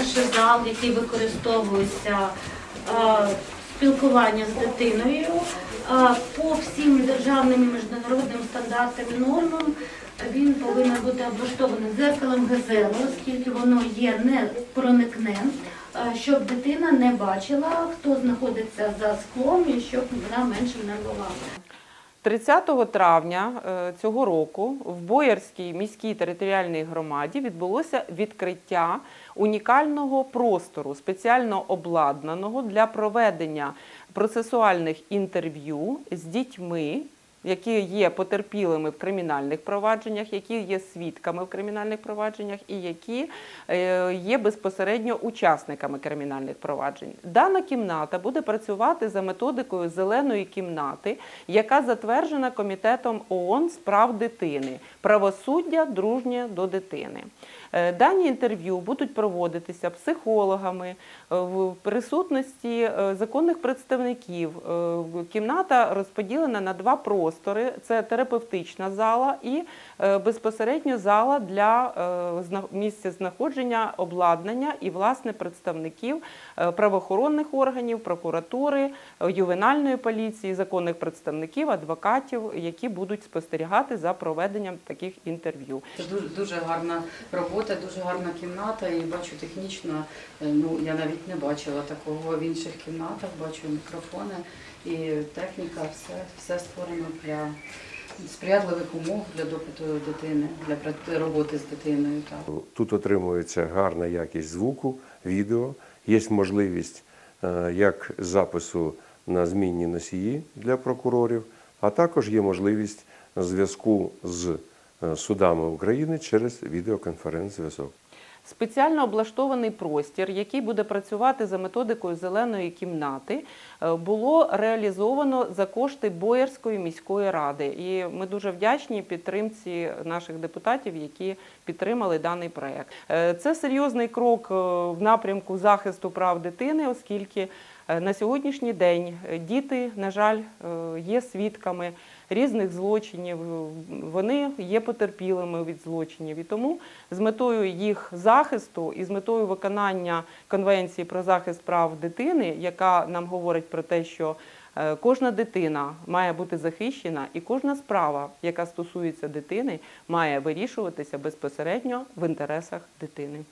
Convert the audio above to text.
перший зал, який використовується е, спілкування з дитиною е, по всім державним і міжнародним стандартам і нормам. Він повинен бути облаштований дзеркалом Гезело, оскільки воно є не проникне, е, щоб дитина не бачила, хто знаходиться за склом і щоб вона менше нервувала. 30 травня е, цього року в Боярській міській територіальній громаді відбулося відкриття унікального простору, спеціально обладнаного для проведення процесуальних інтерв'ю з дітьми. Які є потерпілими в кримінальних провадженнях, які є свідками в кримінальних провадженнях, і які е, є безпосередньо учасниками кримінальних проваджень. Дана кімната буде працювати за методикою зеленої кімнати, яка затверджена комітетом ООН з прав дитини, правосуддя дружнє до дитини. Е, Дані інтерв'ю будуть проводитися психологами е, в присутності законних представників. Кімната розподілена на два простори: це терапевтична зала і е, безпосередньо зала для е, місця знаходження обладнання і власне представників е, правоохоронних органів, прокуратури, ювенальної поліції, законних представників, адвокатів, які будуть спостерігати за проведенням таких інтерв'ю. Це дуже, дуже гарна робота, дуже гарна кімната. І бачу технічно, ну я навіть не бачила такого в інших кімнатах. Бачу мікрофони і техніка, все, все створено для сприятливих умов для допиту дитини, для роботи з дитиною. Так. Тут отримується гарна якість звуку, відео, є можливість е, як запису на змінні носії для прокурорів, а також є можливість зв'язку з е, судами України через відеоконференц-зв'язок. Спеціально облаштований простір, який буде працювати за методикою зеленої кімнати, е, було реалізовано за кошти Боярської міської ради. І ми дуже вдячні підтримці наших депутатів, які підтримали даний проект. Е, Це серйозний крок е, в напрямку захисту прав дитини, оскільки на сьогоднішній день е, діти, на жаль, е, є свідками різних злочинів. Вони є потерпілими від злочинів. І тому з метою їх захисту і з метою виконання Конвенції про захист прав дитини, яка нам говорить про те, що е, кожна дитина має бути захищена, і кожна справа, яка стосується дитини, має вирішуватися безпосередньо в інтересах дитини.